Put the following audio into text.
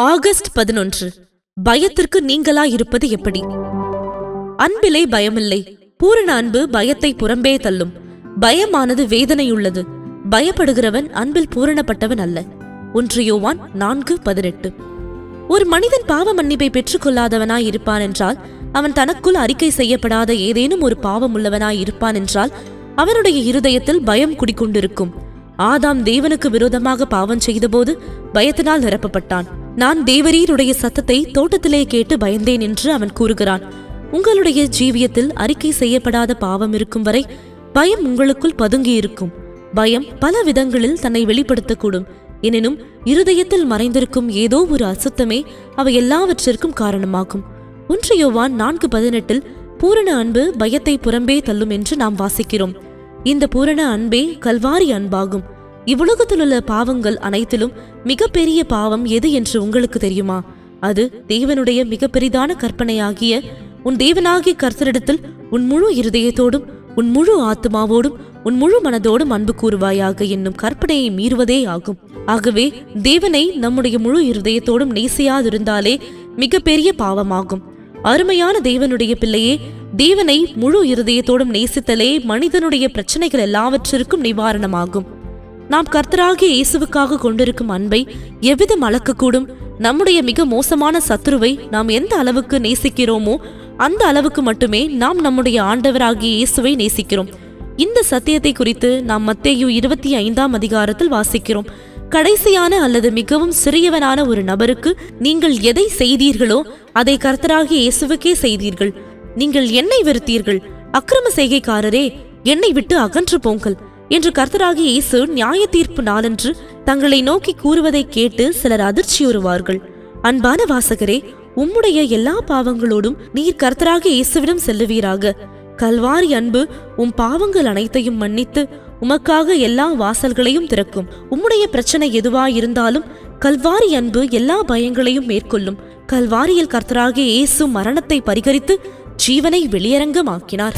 August பதினொன்று. பயத்திற்கு நீங்களா இருப்பது எப்படி? அன்பிலே பயமில்லை. பூரண அன்பு பயத்தை புறம்பே தள்ளும். பயமானது வேதனையுள்ளது. பயப்படுகிறவன் அன்பில் பூரணப்பட்டவன் அல்ல. ஒன்று யோவான் நான்கு பதினெட்டு. ஒரு மனிதன் பாவ மன்னிப்பை பெற்றுக்கொள்ளாதவனாய் இருப்பான் என்றால் அவன் தனக்குள் அறிக்கை செய்யப்படாத ஏதேனும் ஒரு பாவம் உள்ளவனாய் இருப்பான் என்றால் அவனுடைய இருதயத்தில் பயம் குடிக்கொண்டிருக்கும். ஆதாம் தேவனுக்கு விரோதமாக பாவம் செய்தபோது பயத்தினால் நிரப்பப்பட்டான். நான் தேவரீருடைய சத்தத்தை தோட்டத்திலே கேட்டு பயந்தேன் என்று அவன் கூறுகிறான். உங்களுடைய ஜீவியத்தில் அறிக்கை செய்யப்படாத பாவம் இருக்கும் வரை பயம் உங்களுக்குள் பதுங்கியிருக்கும் பயம் பல விதங்களில் தன்னை வெளிப்படுத்தக்கூடும். எனினும் இருதயத்தில் மறைந்திருக்கும் ஏதோ ஒரு அசுத்தமே அவை எல்லாவற்றிற்கும் காரணமாகும். ஒன்று யோவான் நான்கு பதினெட்டில் பூரண அன்பு பயத்தை புறம்பே தள்ளும் என்று நாம் வாசிக்கிறோம். இந்த பூரண அன்பே கல்வாரி அன்பாகும். இவ்வுலகத்திலுள்ள பாவங்கள் அனைத்திலும் மிகப்பெரிய பாவம் எது என்று உங்களுக்கு தெரியுமா? அது தேவனுடைய மிக பெரிதான கற்பனையாகிய உன் தேவனாகிய கர்த்தரிடத்தில் உன் முழு இருதயத்தோடும் உன் முழு ஆத்மாவோடும் உன் முழு மனதோடும் அன்பு கூறுவாயாக என்னும் கற்பனையை மீறுவதே ஆகும். ஆகவே தேவனை நம்முடைய முழு இருதயத்தோடும் நேசியாதிருந்தாலே மிகப்பெரிய பாவமாகும். அருமையான தேவனுடைய பிள்ளையே தேவனை முழு இருதயத்தோடும் நேசித்தலே மனிதனுடைய பிரச்சனைகள் எல்லாவற்றிற்கும் நிவாரணமாகும். நாம் கர்த்தராகிய இயேசுவுக்காக கொண்டிருக்கும் அன்பை எவ்விதம் அளக்கக்கூடும்? நம்முடைய மிக மோசமான சத்துருவை நாம் எந்த அளவுக்கு நேசிக்கிறோமோ அந்த அளவுக்கு மட்டுமே நாம் நம்முடைய ஆண்டவராகிய இயேசுவை நேசிக்கிறோம். இந்த சத்தியத்தை குறித்து நாம் மத்தேயு இருபத்தி ஐந்தாம் அதிகாரத்தில் வாசிக்கிறோம். கடைசியான அல்லது மிகவும் சிறியவனான ஒரு நபருக்கு நீங்கள் எதை செய்தீர்களோ அதை கர்த்தராகிய இயேசுவுக்கே செய்தீர்கள். நீங்கள் என்னை வெறுத்தீர்கள். அக்கிரம செய்கைக்காரரே என்னை விட்டு அகன்று போங்கள். என்று கர்த்தராகிய இயேசு நியாய தீர்ப்பு நாளன்று தங்களை நோக்கி கூறுவதை கேட்டு சிலர் அதிர்ச்சியுறுவார்கள் அன்பான வாசகரே உம்முடைய எல்லா பாவங்களோடும் நீர் கர்த்தராக இயேசுவிடம் செல்லுவீராக. கல்வாரி அன்பு உம் பாவங்கள் அனைத்தையும் மன்னித்து உமக்காக எல்லா வாசல்களையும் திறக்கும். உம்முடைய பிரச்சனை எதுவாயிருந்தாலும் கல்வாரி அன்பு எல்லா பயங்களையும் மேற்கொள்ளும். கல்வாரியில் கர்த்தராகிய இயேசு மரணத்தை பரிகரித்து ஜீவனை வெளியரங்கமாக்கினார்.